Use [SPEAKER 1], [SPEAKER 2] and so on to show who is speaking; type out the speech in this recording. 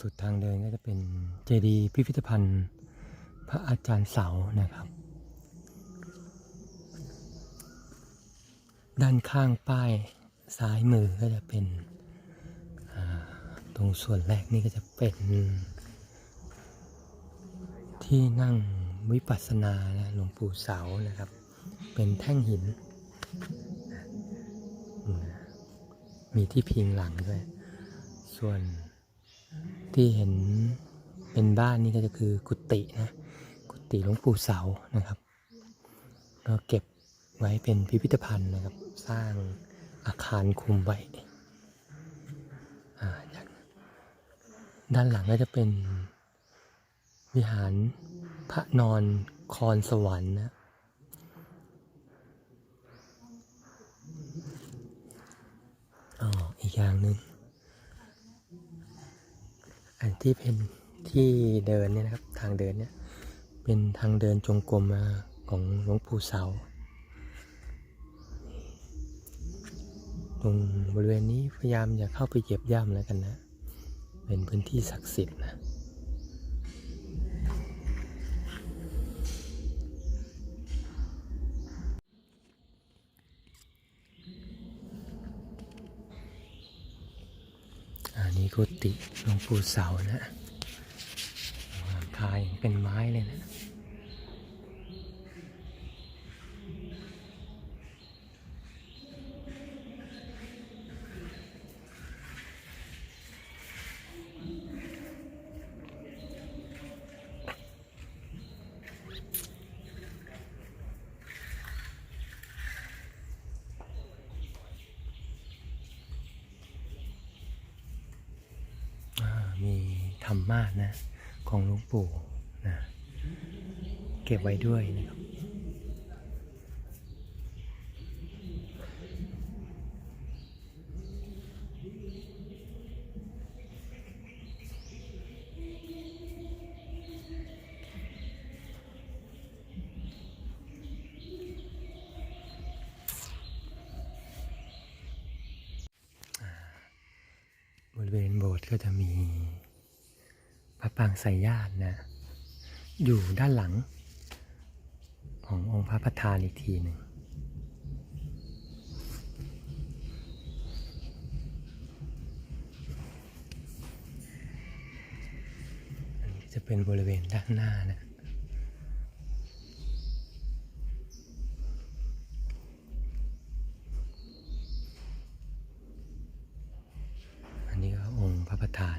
[SPEAKER 1] สุดทางเดินก็จะเป็นเจดีย์พิพิธภัณฑ์ พระอาจารย์เสานะครับ ด้านข้างป้ายซ้ายมือก็จะเป็นตรงส่วนแรกนี่ก็จะเป็น ที่นั่งวิปัสสนานะหลวงปู่เสานะครับ เป็นแท่งหิน มีที่พิงหลังด้วย ส่วน ที่เห็นเป็นบ้านนี่ก็จะคือกุฏินะ กุฏิหลวงปู่เสานะครับ ก็เก็บไว้เป็นพิพิธภัณฑ์นะครับ สร้างอาคารคุมไว้อ่าด้านหลังก็จะเป็นวิหารพระนอนคอนสวรรค์นะอ๋ออีกอย่างหนึ่ง อันที่เป็นที่เดินเนี่ยนะครับ ทางเดินเนี่ยเป็นทางเดินจงกรมมาของหลวงปู่เสา ตรงบริเวณนี้พยายามอย่าเข้าไปเหยียบย่ำแล้วกันนะ เป็นพื้นที่ศักดิ์สิทธิ์นะ อันนี้กุฏิหลวงปู่เสานะหลังคายังเป็นไม้เลยนะ อ่ามีธ รรมาสนะ ของหลวงปู่นะเก็บไว้ด้วยนะครับบริเวณโบสถ์ก็จะมี ปางสายญาตินะ อยู่ด้านหลัง ขององค์พระประธานอีกทีหนึ่งอันนี้จะเป็นบริเวณด้านหน้านะอันนี้ก็องค์พระประธาน